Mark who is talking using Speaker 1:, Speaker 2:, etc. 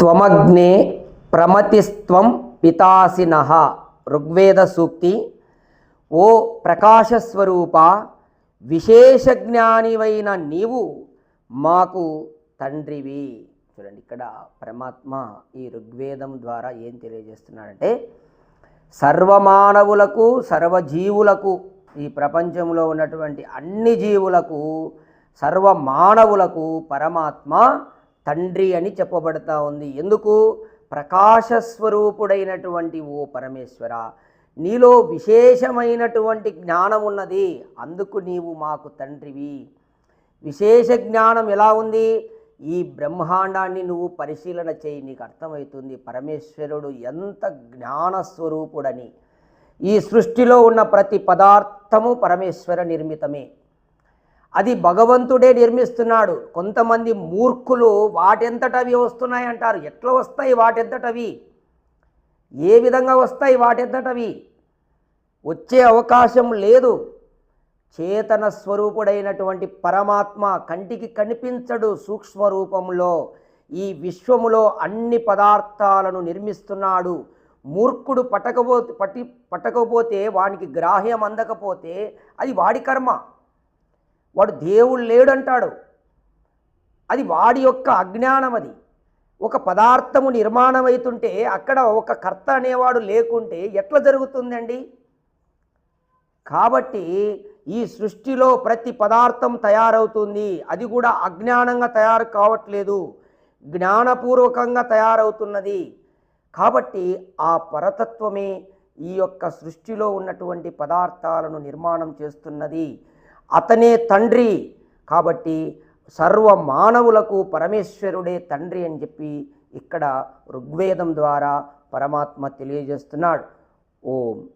Speaker 1: త్వమగ్నే ప్రమతిస్త్వం పితాసిన ఋగ్వేద సూక్తి. ఓ ప్రకాశస్వరూప విశేష జ్ఞానివైన నీవు మాకు తండ్రివి. చూడండి ఇక్కడ పరమాత్మ ఈ ఋగ్వేదం ద్వారా ఏం తెలియజేస్తున్నాడంటే సర్వమానవులకు సర్వజీవులకు ఈ ప్రపంచంలో ఉన్నటువంటి అన్ని జీవులకు సర్వమానవులకు పరమాత్మ తండ్రి అని చెప్పబడతా ఉంది. ఎందుకు? ప్రకాశస్వరూపుడైనటువంటి ఓ పరమేశ్వర నీలో విశేషమైనటువంటి జ్ఞానం ఉన్నది అందుకు నీవు మాకు తండ్రివి. విశేష జ్ఞానం ఎలా ఉంది? ఈ బ్రహ్మాండాన్ని నువ్వు పరిశీలన చేయి నీకు అర్థమవుతుంది పరమేశ్వరుడు ఎంత జ్ఞానస్వరూపుడని ఈ సృష్టిలో ఉన్న ప్రతి పదార్థము పరమేశ్వర నిర్మితమే. అది భగవంతుడే నిర్మిస్తున్నాడు. కొంతమంది మూర్ఖులు వాటెంతటవి వస్తున్నాయి అంటారు ఎట్లా వస్తాయి వాటెంతటవి? ఏ విధంగా వస్తాయి వాటెంతటవి? వచ్చే అవకాశం లేదు. చేతన స్వరూపుడైనటువంటి పరమాత్మ కంటికి కనిపించడు సూక్ష్మ రూపంలో. ఈ విశ్వములో అన్ని పదార్థాలను నిర్మిస్తున్నాడు. మూర్ఖుడు పట్టకపోతే పట్టి పట్టకపోతే వానికి గ్రాహ్యం అందకపోతే అది వాడి కర్మ. వాడు దేవుడు లేడంటాడు. అది వాడి యొక్క అజ్ఞానం అది. ఒక పదార్థము నిర్మాణం అవుతుంటే అక్కడ ఒక కర్త అనేవాడు లేకుంటే ఎట్లా జరుగుతుందండి? కాబట్టి ఈ సృష్టిలో ప్రతి పదార్థం తయారవుతుంది. అది కూడా అజ్ఞానంగా తయారు కావట్లేదు. జ్ఞానపూర్వకంగా తయారవుతున్నది. కాబట్టి ఆ పరతత్వమే ఈ యొక్క సృష్టిలో ఉన్నటువంటి పదార్థాలను నిర్మాణం చేస్తున్నది. అతనే తండ్రి. కాబట్టి సర్వ మానవులకు పరమేశ్వరుడే తండ్రి అని చెప్పి ఇక్కడ ఋగ్వేదం ద్వారా పరమాత్మ తెలియజేస్తున్నాడు. ఓం.